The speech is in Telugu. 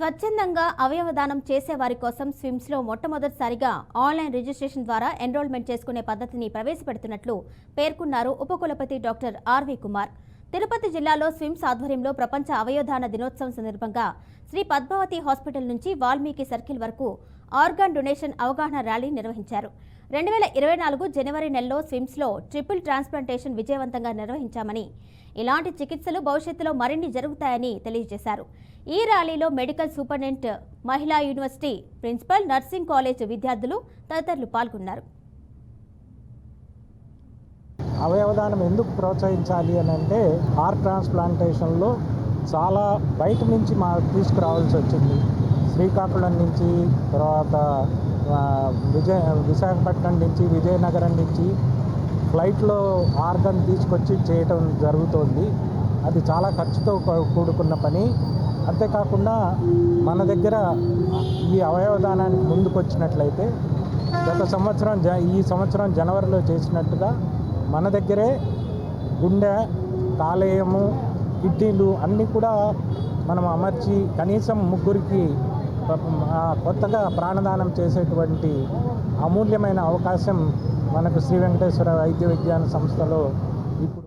స్వచ్ఛందంగా అవయవదానం చేసేవారి కోసం స్విమ్స్లో మొట్టమొదటిసారిగా ఆన్లైన్ రిజిస్ట్రేషన్ ద్వారా ఎన్రోల్మెంట్ చేసుకునే పద్ధతిని ప్రవేశపెడుతున్నట్లు పేర్కొన్నారు ఉపకులపతి డాక్టర్ ఆర్వి కుమార్. తిరుపతి జిల్లాలో స్విమ్స్ ఆధ్వర్యంలో ప్రపంచ అవయవదాన దినోత్సవం సందర్భంగా శ్రీ పద్మావతి హాస్పిటల్ నుంచి వాల్మీకి సర్కిల్ వరకు ఆర్గాన్ డొనేషన్ అవగాహన ర్యాలీ నిర్వహించారు. రెండు వేల ఇరవై నాలుగు జనవరి నెలలో స్విమ్స్లో ట్రిపుల్ ట్రాన్స్ప్లాంటేషన్ విజయవంతంగా నిర్వహించామని. ఇలాంటి చికిత్సలు భవిష్యత్తులో మరిన్ని జరుగుతాయని తెలియజేశారు. ఈ ర్యాలీలో medical superintendent Mahila university principal nursing college విద్యార్థులు తదితరులు పాల్గొన్నారు. అవయవదానం ఎందుకు ప్రోత్సహించాలి అని అంటే హార్ట్ ట్రాన్స్ప్లాంటేషన్లో చాలా బయట నుంచి మా తీసుకురావాల్సి వచ్చింది. శ్రీకాకుళం నుంచి తర్వాత విజయ విశాఖపట్నం నుంచి విజయనగరం నుంచి ఫ్లైట్లో ఆర్గన్ తీసుకొచ్చి చేయటం జరుగుతోంది. అది చాలా ఖర్చుతో కూడుకున్న పని. అంతేకాకుండా మన దగ్గర ఈ అవయవదానానికి ముందుకొచ్చినట్లయితే గత సంవత్సరం జ ఈ సంవత్సరం జనవరిలో చేసినట్టుగా మన దగ్గరే గుండె కాలేయము కిడ్నీలు అన్నీ కూడా మనం అమర్చి కనీసం ముగ్గురికి కొత్తగా ప్రాణదానం చేసేటువంటి అమూల్యమైన అవకాశం మనకు శ్రీ వెంకటేశ్వర వైద్య విజ్ఞాన సంస్థలో ఇప్పుడు